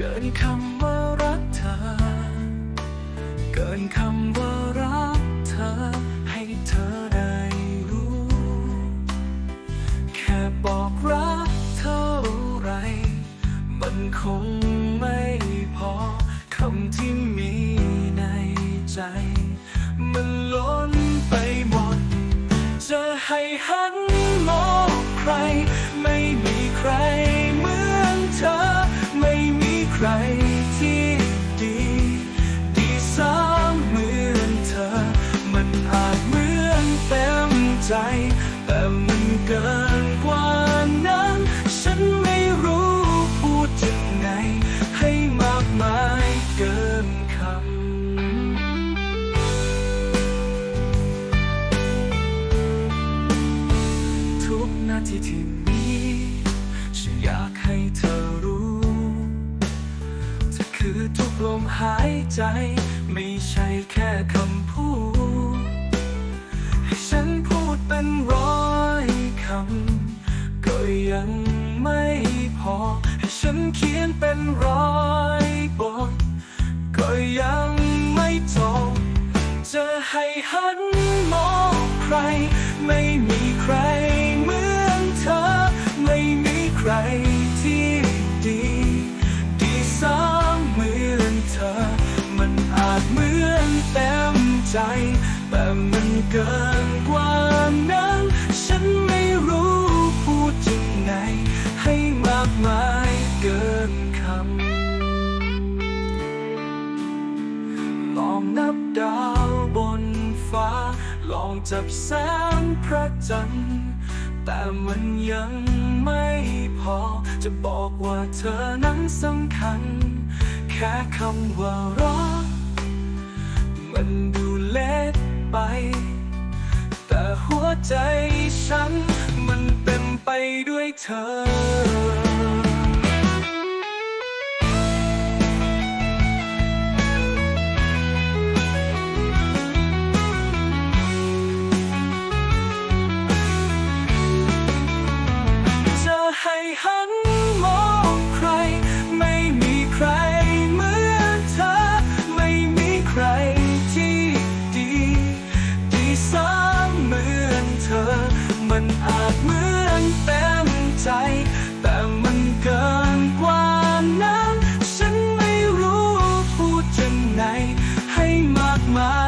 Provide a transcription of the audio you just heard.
เกินคำว่ารักเธอ เกินคำว่ารักเธอ ให้เธอได้รู้ แค่บอกรักเธอรู้ไร มันคงไม่พอคำที่มีในใจ มันล้นไปหมด จะให้หัน เกินกว่านั้น ฉันไม่รู้พูดยังไง ให้มากมายเกินคำ ทุกนาทีที่มีฉันอยากให้เธอรู้เธอคือทุกลมหายใจ ไม่ใช่แค่คำพูด ให้ฉันพูดเป็นร้อย ยังไม่พอ ให้ฉันเขียนเป็นร้อยบท ก็ยังไม่จบจะให้หันมองใคร ไม่มีใครเหมือนเธอ ไม่มีใครที่ดี ดีซ้ำเหมือนเธอ มันอาจเหมือนเต็มใจ แต่มันเกินกว่านั้น จับแสงพระจันทร์ แต่มันยังไม่พอ จะบอกว่าเธอนั้นสำคัญ แค่คำว่ารักมันดูเล็กไป แต่หัวใจฉันมันเต็มไปด้วยเธอ อาจเหมือนเต็มใจ แต่มันเกินกว่านั้น ฉันไม่รู้พูดยังไงให้มากมาย